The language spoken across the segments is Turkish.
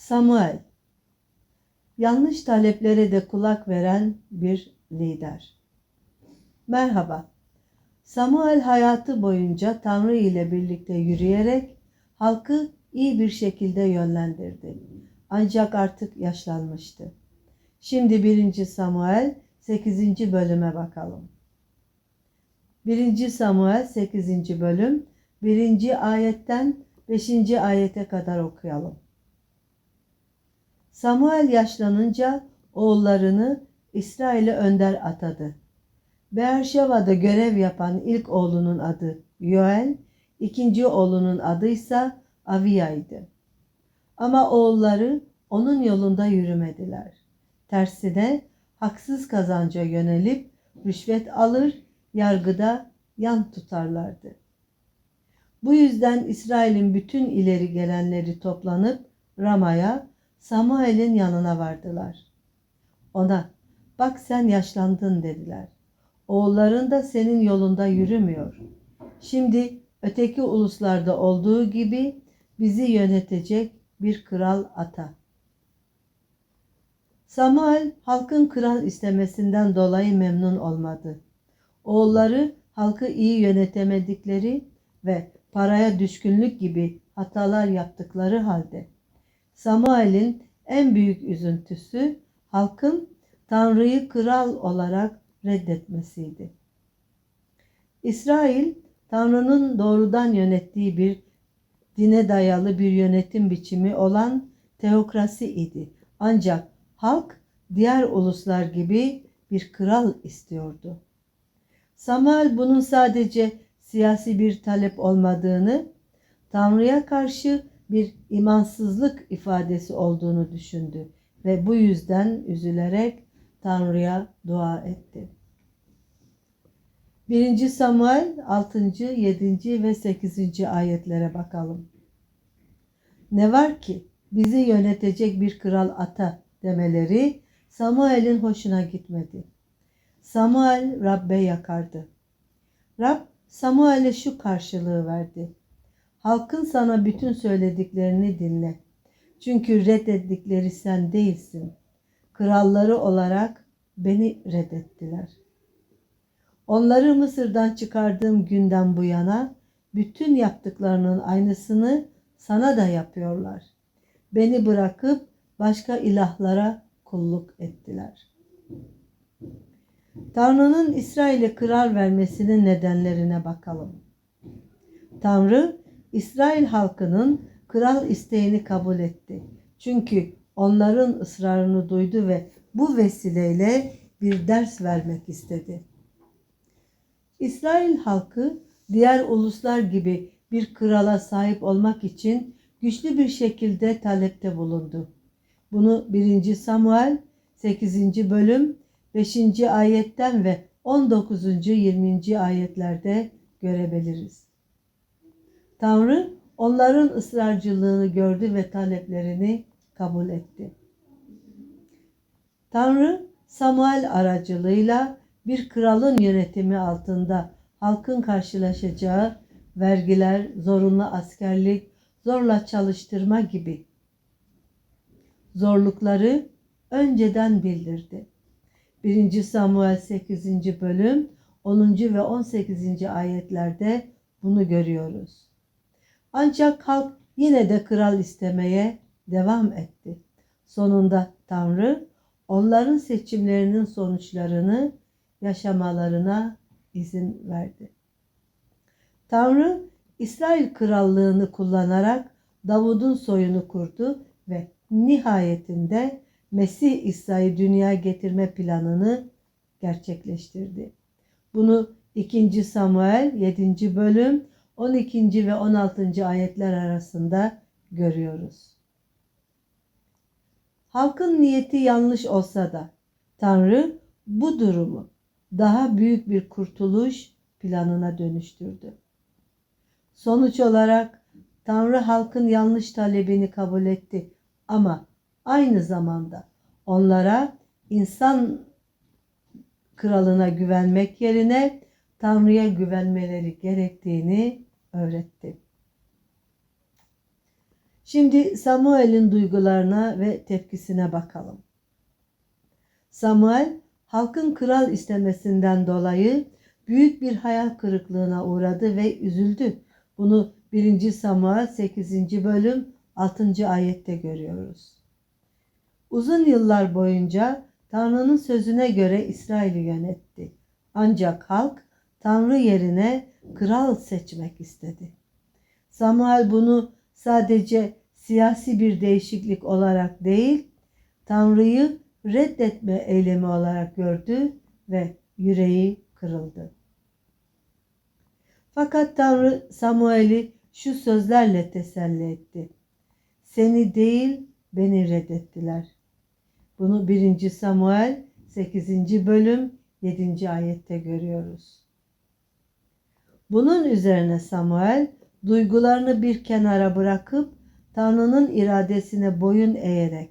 Samuel yanlış taleplere de kulak veren bir lider. Merhaba. Samuel hayatı boyunca Tanrı ile birlikte yürüyerek halkı iyi bir şekilde yönlendirdi. Ancak artık yaşlanmıştı. Şimdi 1. Samuel 8. bölüme bakalım. 1. Samuel 8. bölüm 1. ayetten 5. ayete kadar okuyalım. Samuel yaşlanınca oğullarını İsrail'e önder atadı. Beerşeva'da görev yapan ilk oğlunun adı Yoel, ikinci oğlunun adı ise Aviya'ydı. Ama oğulları onun yolunda yürümediler. Tersine haksız kazanca yönelip rüşvet alır, yargıda yan tutarlardı. Bu yüzden İsrail'in bütün ileri gelenleri toplanıp Rama'ya Samuel'in yanına vardılar. Ona bak sen yaşlandın dediler. Oğulların da senin yolunda yürümüyor. Şimdi öteki uluslarda olduğu gibi bizi yönetecek bir kral ata. Samuel halkın kral istemesinden dolayı memnun olmadı. Oğulları halkı iyi yönetemedikleri ve paraya düşkünlük gibi hatalar yaptıkları halde Samuel'in en büyük üzüntüsü halkın Tanrı'yı kral olarak reddetmesiydi. İsrail, Tanrı'nın doğrudan yönettiği bir dine dayalı bir yönetim biçimi olan teokrasi idi. Ancak halk diğer uluslar gibi bir kral istiyordu. Samuel bunun sadece siyasi bir talep olmadığını, Tanrı'ya karşı bir imansızlık ifadesi olduğunu düşündü ve bu yüzden üzülerek Tanrı'ya dua etti. 1. Samuel 6. 7. ve 8. ayetlere bakalım. Ne var ki bizi yönetecek bir kral ata demeleri Samuel'in hoşuna gitmedi. Samuel Rab'be yakardı. Rab Samuel'e şu karşılığı verdi. Halkın sana bütün söylediklerini dinle. Çünkü reddettikleri sen değilsin. Kralları olarak beni reddettiler. Onları Mısır'dan çıkardığım günden bu yana bütün yaptıklarının aynısını sana da yapıyorlar. Beni bırakıp başka ilahlara kulluk ettiler. Tanrı'nın İsrail'e kral vermesinin nedenlerine bakalım. Tanrı İsrail halkının kral isteğini kabul etti. Çünkü onların ısrarını duydu ve bu vesileyle bir ders vermek istedi. İsrail halkı diğer uluslar gibi bir krala sahip olmak için güçlü bir şekilde talepte bulundu. Bunu 1. Samuel 8. bölüm 5. ayetten ve 19. 20. ayetlerde görebiliriz. Tanrı onların ısrarcılığını gördü ve taleplerini kabul etti. Tanrı Samuel aracılığıyla bir kralın yönetimi altında halkın karşılaşacağı vergiler, zorunlu askerlik, zorla çalıştırma gibi zorlukları önceden bildirdi. 1. Samuel 8. bölüm 10. ve 18. ayetlerde bunu görüyoruz. Ancak halk yine de kral istemeye devam etti. Sonunda Tanrı onların seçimlerinin sonuçlarını yaşamalarına izin verdi. Tanrı İsrail krallığını kullanarak Davud'un soyunu kurdu ve nihayetinde Mesih İsa'yı dünyaya getirme planını gerçekleştirdi. Bunu 2. Samuel 7. bölüm 12. ve 16. ayetler arasında görüyoruz. Halkın niyeti yanlış olsa da Tanrı bu durumu daha büyük bir kurtuluş planına dönüştürdü. Sonuç olarak Tanrı halkın yanlış talebini kabul etti ama aynı zamanda onlara insan kralına güvenmek yerine Tanrı'ya güvenmeleri gerektiğini öğretti. Şimdi Samuel'in duygularına ve tepkisine bakalım. Samuel halkın kral istemesinden dolayı büyük bir hayal kırıklığına uğradı ve üzüldü. Bunu 1. Samuel 8. bölüm 6. ayette görüyoruz. Uzun yıllar boyunca Tanrı'nın sözüne göre İsrail'i yönetti. Ancak halk Tanrı yerine kral seçmek istedi. Samuel bunu sadece siyasi bir değişiklik olarak değil, Tanrı'yı reddetme eylemi olarak gördü ve yüreği kırıldı. Fakat Tanrı Samuel'i şu sözlerle teselli etti. Seni değil beni reddettiler. Bunu 1. Samuel 8. bölüm 7. ayette görüyoruz. Bunun üzerine Samuel duygularını bir kenara bırakıp Tanrı'nın iradesine boyun eğerek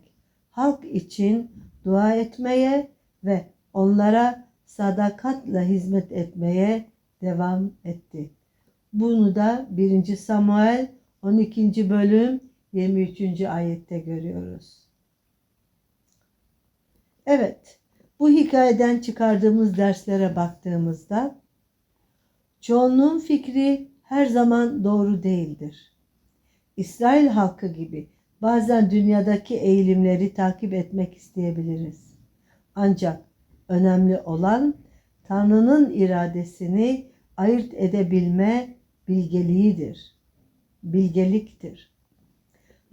halk için dua etmeye ve onlara sadakatle hizmet etmeye devam etti. Bunu da 1. Samuel 12. bölüm 23. ayette görüyoruz. Evet, bu hikayeden çıkardığımız derslere baktığımızda çoğunluğun fikri her zaman doğru değildir. İsrail halkı gibi bazen dünyadaki eğilimleri takip etmek isteyebiliriz. Ancak önemli olan Tanrı'nın iradesini ayırt edebilme bilgeliğidir. Bilgeliktir.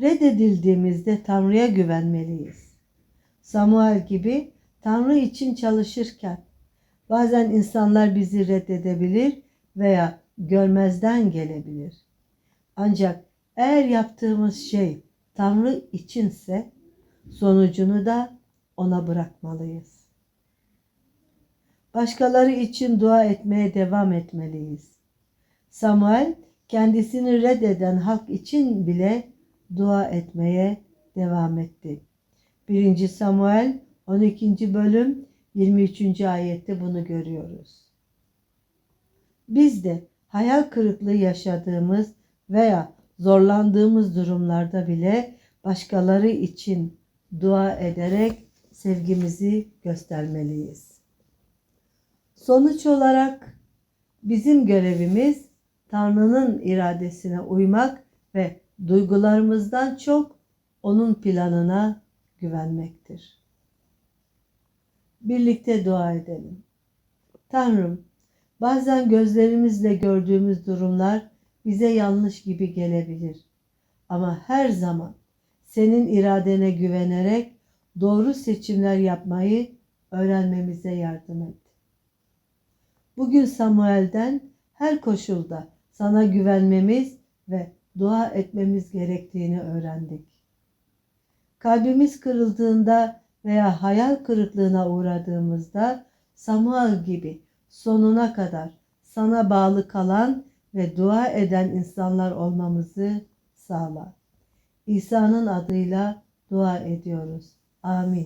Reddedildiğimizde Tanrı'ya güvenmeliyiz. Samuel gibi Tanrı için çalışırken bazen insanlar bizi reddedebilir veya görmezden gelebilir. Ancak eğer yaptığımız şey Tanrı içinse sonucunu da ona bırakmalıyız. Başkaları için dua etmeye devam etmeliyiz. Samuel kendisini reddeden halk için bile dua etmeye devam etti. 1. Samuel 12. bölüm 23. ayette bunu görüyoruz. Biz de hayal kırıklığı yaşadığımız veya zorlandığımız durumlarda bile başkaları için dua ederek sevgimizi göstermeliyiz. Sonuç olarak bizim görevimiz Tanrı'nın iradesine uymak ve duygularımızdan çok onun planına güvenmektir. Birlikte dua edelim. Tanrım, bazen gözlerimizle gördüğümüz durumlar bize yanlış gibi gelebilir. Ama her zaman senin iradene güvenerek doğru seçimler yapmayı öğrenmemize yardım et. Bugün Samuel'den her koşulda sana güvenmemiz ve dua etmemiz gerektiğini öğrendik. Kalbimiz kırıldığında veya hayal kırıklığına uğradığımızda Samuel gibi sonuna kadar sana bağlı kalan ve dua eden insanlar olmamızı sağla. İsa'nın adıyla dua ediyoruz. Amin.